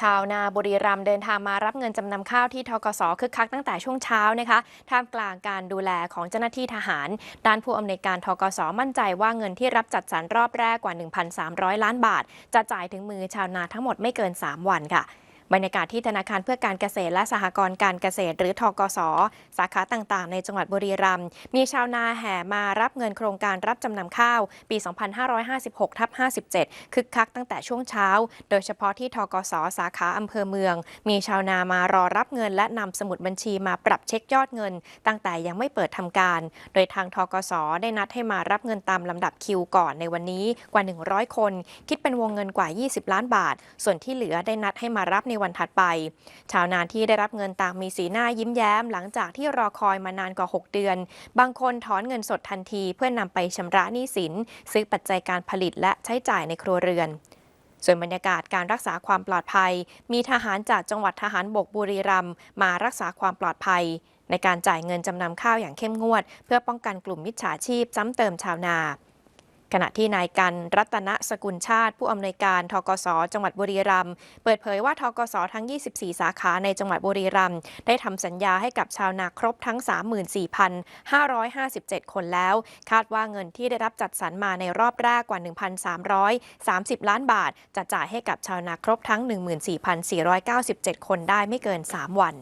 ชาวนาบุรีรัมย์เดินทางมารับเงินจำนำข้าวที่ทกสคึกคักตั้งแต่ช่วงเช้านะคะ ท่ามกลางการดูแลของเจ้าหน้าที่ทหาร ด้านผู้อำนวยการทกสมั่นใจว่าเงินที่รับจัดสรรรอบแรกกว่า 1,300 ล้านบาท จะจ่ายถึงมือชาวนาทั้งหมดไม่เกิน 3 วันค่ะ บรรยากาศที่ธนาคารเพื่อการเกษตรและสหกรณ์การเกษตร หรือทกส สาขาต่างๆ ในจังหวัดบุรีรัมย์มีชาวนาแห่มารับเงินโครงการรับจำนำข้าว ปี 2556ทับ57 คึกคักตั้งแต่ช่วงเช้า โดยเฉพาะที่ทกส สาขาอำเภอเมือง มีชาวนามารอรับเงิน และนำสมุดบัญชีมาปรับเช็คยอดเงิน ตั้งแต่ยังไม่เปิดทำการ โดยทางทกส ได้นัดให้มารับเงินตามลำดับคิวก่อนในวันนี้กว่า 100 คน คิดเป็นวงเงินกว่า 20 ล้านบาท ส่วนที่เหลือได้นัดให้มารับในวันถัดไป ชาวนาที่ได้รับเงินต่างมีสีหน้ายิ้มแย้ม หลังจากที่รอคอยมานานกว่า 6 เดือน บางคนถอนเงินสดทันที เพื่อนำไปชำระหนี้สิน ซื้อปัจจัยการผลิตและใช้จ่ายในครัวเรือนส่วนบรรยากาศการรักษาความปลอดภัย มีทหารจากจังหวัดทหารบกบุรีรัมย์มารักษาความปลอดภัย ในการจ่ายเงินจำนำข้าวอย่างเข้มงวด เพื่อป้องกันกลุ่มมิจฉาชีพซ้ำเติมชาวนา ขณะที่นายกันรัตนสกุลชาติ ผู้อำนวยการทกสจังหวัดบุรีรัมย์เปิดเผยว่าทกสทั้ง 24 สาขาในจังหวัดบุรีรัมย์ได้ทำสัญญาให้กับชาวนาครบทั้ง 34,557 คนแล้ว คาดว่าเงินที่ได้รับจัดสรรมาในรอบแรกกว่า 1,330 ล้านบาท จะจ่ายให้กับชาวนาครบทั้ง 14,497 คนได้ไม่เกิน 3 วัน